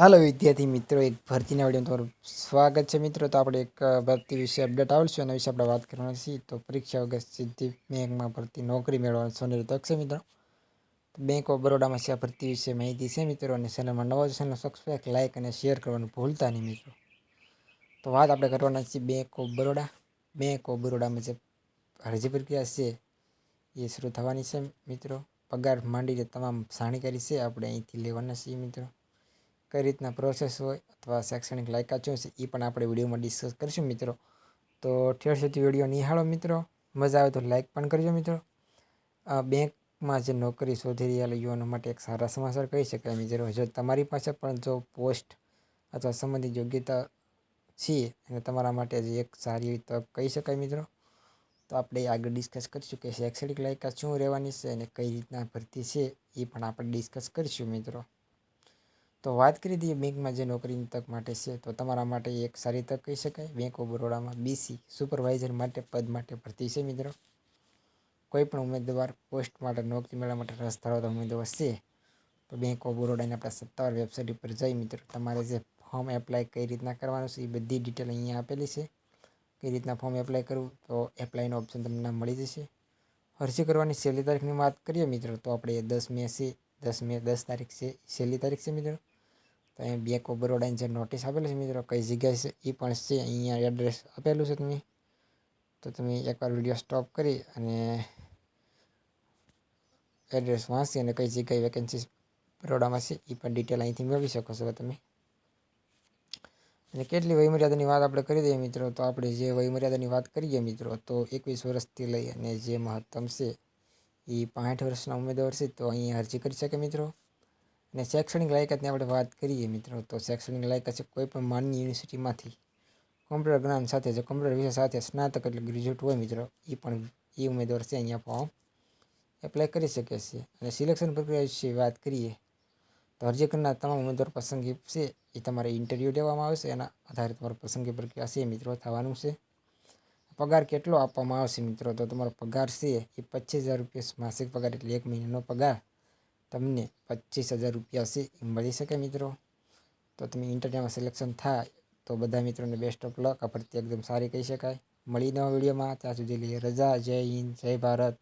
હાલો વિદ્યાર્થી મિત્રો, એક ભરતીના વીડિયો તમારું સ્વાગત છે મિત્રો. તો આપણે એક ભરતી વિશે અપડેટ આવશે, એના વિશે આપણે વાત કરવાની છીએ. તો પરીક્ષા ઓગસ્ટ સિદ્ધિ બેંકમાં ભરતી નોકરી મેળવવાની સોનેરી તક છે મિત્રો. બેંક ઓફ બરોડામાં છે આ ભરતી વિશે માહિતી છે મિત્રો, અને ચેનલમાં નવો ચેનલ સબસ્ક્રાઈબ લાઇક અને શેર કરવાનું ભૂલતા નહીં મિત્રો. તો વાત આપણે કરવાના છીએ bank of Baroda. Bank of બરોડામાં જે અરજી પ્રક્રિયા છે, એ શરૂ થવાની છે મિત્રો. પગાર માંડીને તમામ જાણકારી છે. આપણે અહીંથી લેવાના છીએ મિત્રો. કઈ રીતના પ્રોસેસ હોય અથવા શૈક્ષણિક લાયકાત શું છે એ પણ આપણે વિડીયોમાં ડિસ્કસ કરીશું મિત્રો. તો ઠેર સુધી વીડિયો નિહાળો મિત્રો. મજા આવે તો લાઇક પણ કરજો મિત્રો. બેંકમાં જે નોકરી શોધી રહ્યા યુવાનો માટે એક સારા સમાચાર કહી શકાય મિત્રો. જો તમારી પાસે પણ જો પોસ્ટ અથવા સંબંધિત યોગ્યતા છે અને તમારા માટે જે એક સારી એવી તક કહી શકાય મિત્રો, તો આપણે આગળ ડિસ્કસ કરીશું કે શૈક્ષણિક લાયકાત શું રહેવાની છે અને કઈ રીતના ભરતી છે એ પણ આપણે ડિસ્કસ કરીશું મિત્રો. તો વાત કરી દઈએ બેંકમાં જે નોકરીની તક માટે છે, તો તમારા માટે એક સારી તક કહી શકાય? બેંક ઓફ બરોડામાં બીસી સુપરવાઇઝર માટે પદ માટે ભરતી છે મિત્રો. કોઈપણ ઉમેદવાર પોસ્ટ માટે નોકરી મેળવવા માટે રસ ધરાવતા ઉમેદવાર છે, તો બેંક ઓફ બરોડાની આપણા સત્તાવાર વેબસાઇટ ઉપર જઈ મિત્રો, તમારે જે ફોર્મ એપ્લાય કઈ રીતના કરવાનું છે એ બધી ડિટેલ અહીંયા આપેલી છે. કઈ રીતના ફોર્મ એપ્લાય કરવું, તો એપ્લાયનો ઓપ્શન તમને મળી જશે. અરજી કરવાની છેલ્લી તારીખની વાત કરીએ મિત્રો, તો આપણે દસ મે છે, દસ મે દસ તારીખ છે, છેલ્લી તારીખ છે મિત્રો. તો અહીંયા બેંક ઓફ બરોડાની જે નોટિસ આપેલી છે મિત્રો, કઈ જગ્યાએ છે એ પણ છે, અહીંયા એડ્રેસ આપેલું છે તમે. તો તમે એકવાર વીડિયો સ્ટોપ કરી અને એડ્રેસ વાંચી અને કઈ જગ્યાએ વેકેન્સી બરોડામાં છે એ પણ ડિટેલ અહીંથી મેળવી શકો છો તમે. અને કેટલી વયમર્યાદાની વાત આપણે કરી દઈએ મિત્રો, તો આપણે જે વયમર્યાદાની વાત કરીએ મિત્રો, તો એકવીસ વર્ષથી લઈ અને જે મહત્તમ છે એ પાંઠ વર્ષના ઉમેદવાર છે, તો અહીં અરજી કરી શકે મિત્રો. અને શૈક્ષણિક લાયકાતની આપણે વાત કરીએ મિત્રો, તો શૈક્ષણિક લાયકાત છે કોઈપણ માન્ય યુનિવર્સિટીમાંથી. કોમ્પ્યુટર જ્ઞાન સાથે જે કોમ્પ્યુટર વિષય સાથે સ્નાતક એટલે ગ્રેજ્યુએટ હોય મિત્રો એ પણ એ ઉમેદવાર છે અહીંયા ફોર્મ એપ્લાય કરી શકે છે. અને સિલેક્શન પ્રક્રિયા વિશે વાત કરીએ, તો અરજી કરનાર તમામ ઉમેદવાર પસંદગી છે, એ તમારે ઇન્ટરવ્યૂ લેવામાં આવશે, એના આધારે તમારી પસંદગી પ્રક્રિયા છે મિત્રો, થવાનું છે. પગાર કેટલો આપવામાં આવશે મિત્રો, તો તમારો પગાર છે એ પચીસ હજાર રૂપિયા માસિક પગાર એટલે એક મહિનાનો પગાર. તમને પચીસ હજાર રૂપિયા છે એ મળી શકે મિત્રો. તો તમે ઇન્ટરવ્યૂમાં સિલેક્શન થાય તો બધા મિત્રોને બેસ્ટ ઓફ લક આ ભરતી એકદમ સારી કહી શકાય. મળી નવા વિડીયોમાં. ત્યાં સુધી લઈએ રજા. જય હિન્દ. જય ભારત.